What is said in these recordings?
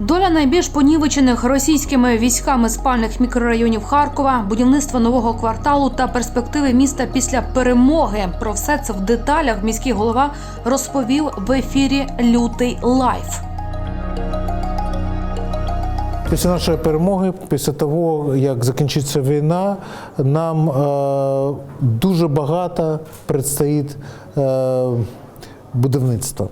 Доля найбільш понівечених російськими військами спальних мікрорайонів Харкова, будівництво нового кварталу та перспективи міста після перемоги. Про все це в деталях міський голова розповів в ефірі Лютий Лайф. Після нашої перемоги, після того, як закінчиться війна, нам е, дуже багато предстоїть е, будівництва.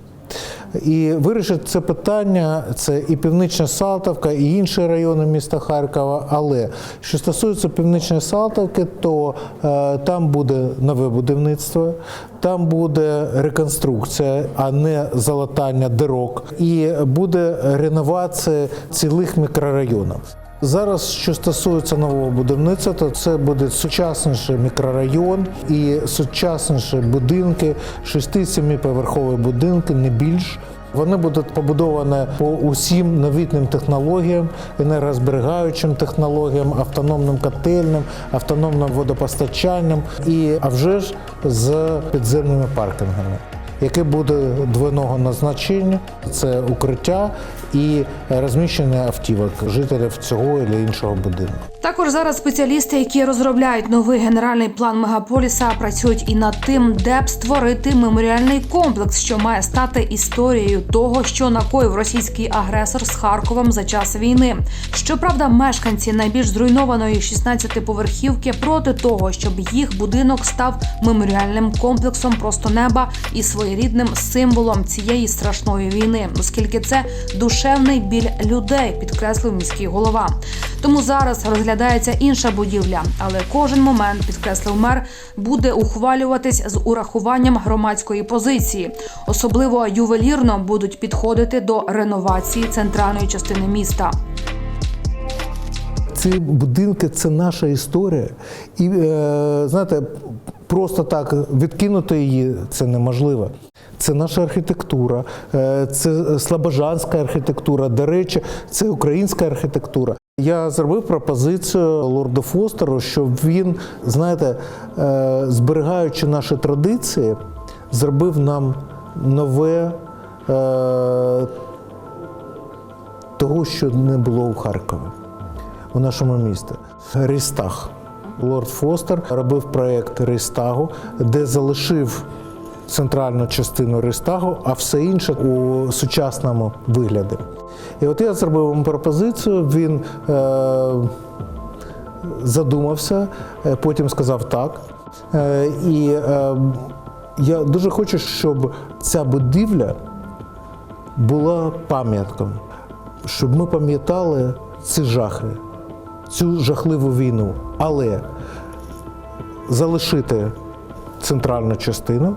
І вирішити це питання це і Північна Салтовка, і інші райони міста Харкова. Але що стосується Північної Салтовки, то е, там буде нове будівництво, там буде реконструкція, а не залатання дирок, і буде реновація цілих мікрорайонів. Зараз, що стосується нового будівництва, то це буде сучасніший мікрорайон і сучасніші будинки, 6-7 поверхові будинки, не більш. Вони будуть побудовані по усім новітнім технологіям, енергозберігаючим технологіям, автономним котельним, автономним водопостачанням і а вже ж з підземними паркінгами яке буде двойного назначення це укриття і розміщення автівок жителів цього або іншого будинку. Також зараз спеціалісти, які розробляють новий генеральний план мегаполіса, працюють і над тим, де б створити меморіальний комплекс, що має стати історією того, що накоїв російський агресор з Харковом за час війни. Щоправда, мешканці найбільш зруйнованої 16-поверхівки проти того, щоб їх будинок став меморіальним комплексом просто неба і своєрідним символом цієї страшної війни, оскільки це душевний біль людей, підкреслив міський голова. Тому зараз розглядається інша будівля, але кожен момент, підкреслив мер, буде ухвалюватись з урахуванням громадської позиції. Особливо ювелірно будуть підходити до реновації центральної частини міста. Ці будинки це наша історія. І е, знаєте, просто так відкинути її це неможливо. Це наша архітектура, е, це слобожанська архітектура. До речі, це українська архітектура. Я зробив пропозицію лорду Фостеру, щоб він, знаєте, е, зберігаючи наші традиції, зробив нам нове е, того, що не було у Харкові у нашому місті. Рістаг. Лорд Фостер робив проєкт Рейстагу, де залишив центральну частину Рейстагу, а все інше у сучасному вигляді. І от я зробив йому пропозицію, він е, задумався, е, потім сказав так. Е, і е, я дуже хочу, щоб ця будівля була пам'ятком, щоб ми пам'ятали ці жахи, цю жахливу війну, але залишити центральну частину,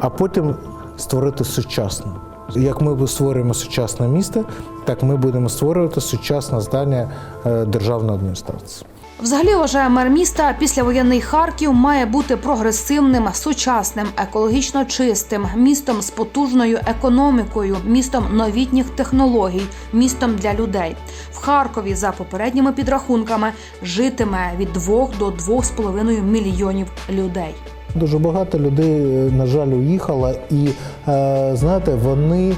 а потім створити сучасну. Як ми створюємо сучасне місто, так ми будемо створювати сучасне здання е, державної адміністрації. Взагалі вважає мер міста, післявоєнний Харків має бути прогресивним, сучасним, екологічно чистим, містом з потужною економікою, містом новітніх технологій, містом для людей. В Харкові, за попередніми підрахунками, житиме від 2 до 2,5 мільйонів людей. Дуже багато людей, на жаль, уїхало, і е, знаєте, вони,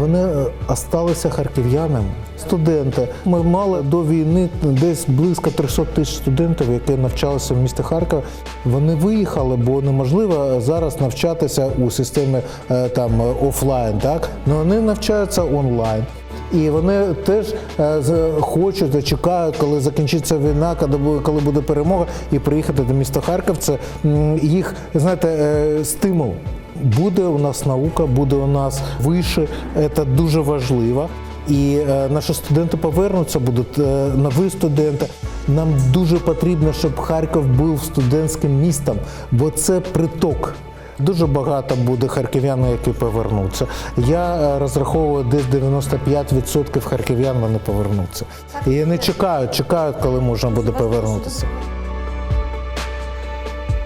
вони е, осталися харків'янами. Студенти. Ми мали до війни десь близько 300 тисяч студентів, які навчалися в місті Харкова. Вони виїхали, бо неможливо зараз навчатися у системі е, там офлайн. Так, але вони навчаються онлайн. І вони теж е, з- хочуть, і чекають, коли закінчиться війна, коли буде, перемога, і приїхати до міста Харків. Це їх, знаєте, е, стимул. Буде у нас наука, буде у нас вище, це дуже важливо. І е, наші студенти повернуться, будуть е, нові студенти. Нам дуже потрібно, щоб Харків був студентським містом, бо це приток. Дуже багато буде харків'ян, які повернуться. Я е, розраховую, десь 95% харків'ян вони повернуться. І не чекають, чекають, коли можна буде повернутися.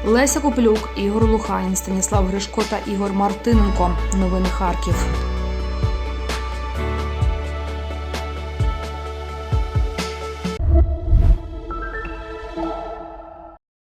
Леся Куплюк, Ігор Луханін, Станіслав Гришко та Ігор Мартиненко. Новини Харків.